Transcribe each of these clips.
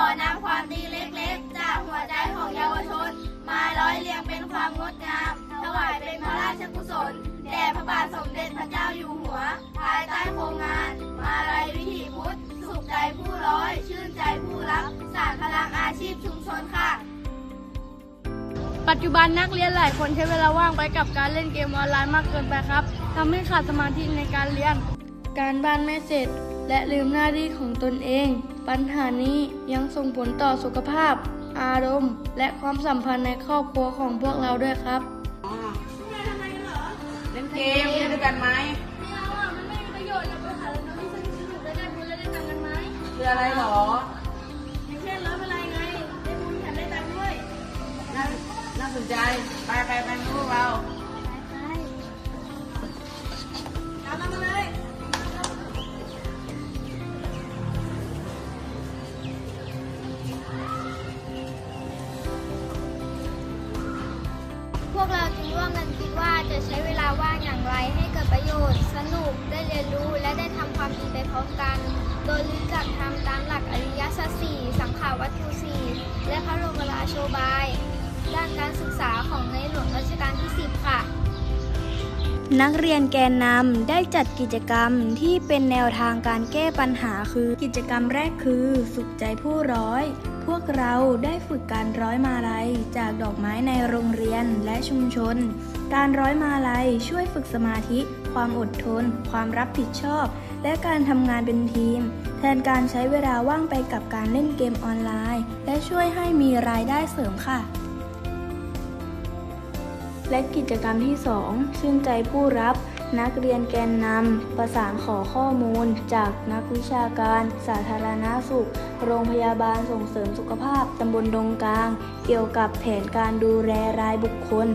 อนำความดีเล็กๆ จากหัวใจของเยาวชน มาร้อยเรียงเป็นความงดงาม ถวายเป็นพระราชกุศล แด่พระบาทสมเด็จพระเจ้าอยู่หัว ภายใต้โครงงาน มาลัยวิถีพุทธ สุขใจผู้ร้อย ชื่นใจผู้รับ สารพลังอาชีพชุมชนค่ะ ปัจจุบันนักเรียนหลายคนใช้เวลาว่างไปกับการเล่นเกมออนไลน์มากเกินไปครับทำให้ขาดสมาธิในการเรียน การบ้านไม่เสร็จ และลืมหน้าที่ของตนเอง ปัญหานี้ยังส่งผลต่อสุขภาพ อารมณ์ และความสัมพันธ์ในครอบครัวของพวกเราด้วยครับเล่นเกมเล่นด้วยกันไหมไม่เอาอะมันไม่มีประโยชน์เราไปหาเรื่องที่สนุกได้ได้บุญและได้ตังค์กันไหมคืออะไรหรออย่างเช่นรับอะไรไงได้บุญแถมได้ตังค์ด้วยน่าน่าสนใจไปไปไปพวกเรา วกเราจึงร่วมกันคิดว่าจะใช้เวลาว่างอย่างไรให้เกิดประโยชน์ สนุกได้เรียนรู้และได้ทำความดีไปพร้อมกัน โดยรู้จักทำตามหลักอริยสัจสี่สังขารวัตถุสี่และพระบรมราโชบาย ด้านการศึกษาของในหลวงรัชกาลที่ 10 ค่ะ นักเรียนแกนนำได้จัดกิจกรรมที่เป็นแนวทางการแก้ปัญหาคือกิจกรรมแรกคือสุขใจผู้ร้อย พวกเราได้ฝึกการร้อยมาลัยจากดอกไม้ในโรงเรียนและชุมชน การร้อยมาลัยช่วยฝึกสมาธิ ความอดทน ความรับผิดชอบ และการทำงานเป็นทีม แทนการใช้เวลาว่างไปกับการเล่นเกมออนไลน์ และช่วยให้มีรายได้เสริมค่ะ และกิจกรรมที่ 2 ชื่นใจผู้รับนักเรียนแกนนำ ประสานขอข้อมูล จากนักวิชาการ สาธารณาสุข โรงพยาบาลส่งเสริมสุขภาพตำบลดงกลาง เกี่ยวกับแผนการดูแลรายบุคคล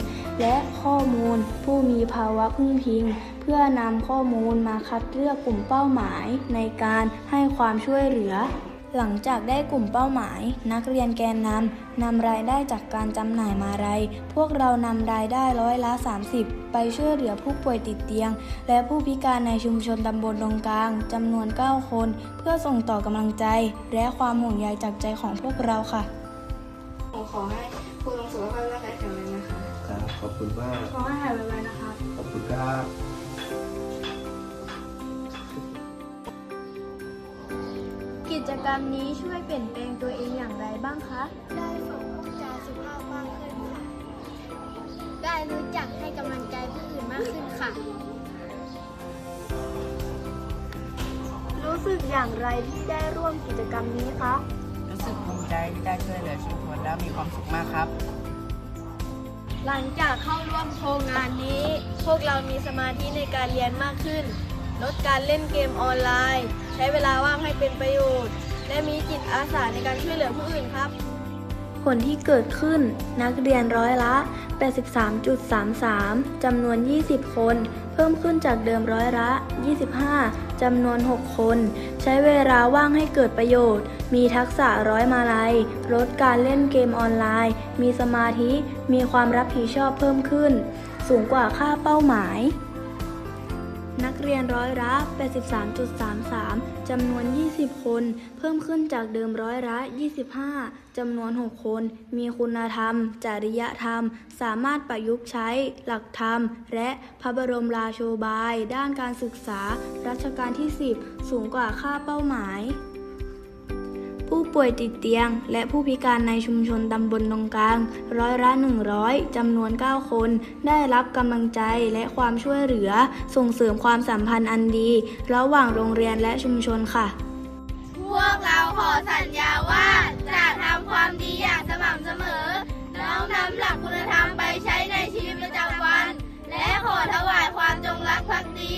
และข้อมูล ผู้มีภาวะพึ่งพิง เพื่อนำข้อมูลมาคัดเลือกกลุ่มเป้าหมายในการให้ความช่วยเหลือ หลังจากได้กลุ่มเป้าหมาย นักเรียนแกนนำนำรายได้จากการจำหน่ายมาลัยพวกเรานำรายได้ร้อยละ 30 ไปช่วยเหลือผู้ป่วยติดเตียง และผู้พิการในชุมชนตำบลดงกลางจำนวน 9 คน เพื่อส่งต่อกำลังใจ และความห่วงใยจากใจของพวกเราค่ะขอให้คุณลงสุขภาพร่างกายแข็งแรงนะคะ ครับ ขอบคุณมาก ขอให้หายไวๆนะคะ ขอบคุณครับ กิจกรรมนี้ช่วยเปลี่ยนแปลงตัวเองอย่างไรบ้างคะ ได้ฝึกพูดจาสุภาพมากขึ้นค่ะ ได้รู้จักให้กำลังใจผู้อื่นมากขึ้นค่ะ รู้สึกอย่างไรที่ได้ร่วมกิจกรรมนี้คะ รู้สึกภูมิใจที่ได้ช่วยเหลือชุมชนแล้วมีความสุขมากครับ หลังจากเข้าร่วมโครงงานนี้ พวกเรามีสมาธิในการเรียนมากขึ้น ลดการเล่นเกมออนไลน์ ใช้เวลาว่างให้เป็นประโยชน์ และมีจิตอาสาในการช่วยเหลือผู้อื่นครับ ผลที่เกิดขึ้นนักเรียนร้อยละ 83.33 จำนวน 20 คน เพิ่มขึ้นจากเดิมร้อยละ 25 จำนวน 6 คน ใช้เวลาว่างให้เกิดประโยชน์ มีทักษะร้อยมาลัย ลดการเล่นเกมออนไลน์ มีสมาธิ มีความรับผิดชอบเพิ่มขึ้น สูงกว่าค่าเป้าหมาย นักเรียนร้อยละ 83.33 จำนวน 20 คน เพิ่มขึ้นจากเดิมร้อยละ 25 จำนวน 6 คน มีคุณธรรม จริยธรรม สามารถประยุกต์ใช้ หลักธรรม และพระบรมราโชบาย ด้านการศึกษา รัชกาลที่ 10 สูงกว่าค่าเป้าหมาย ป่วยติดเตียง และผู้พิการในชุมชนตำบลตรงกลาง ร้อยละ100จำนวน 9 คน ได้รับกำลังใจและความช่วยเหลือ ส่งเสริมความสัมพันธ์อันดี ระหว่างโรงเรียนและชุมชนค่ะ พวกเราขอสัญญาว่าจะทำความดีอย่างสม่ำเสมอ น้อมนำหลักคุณธรรมไปใช้ในชีวิตประจำวัน และขอถวายความจงรักภักดี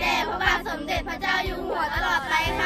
แด่พระบาทสมเด็จพระเจ้าอยู่หัวตลอดไปค่ะ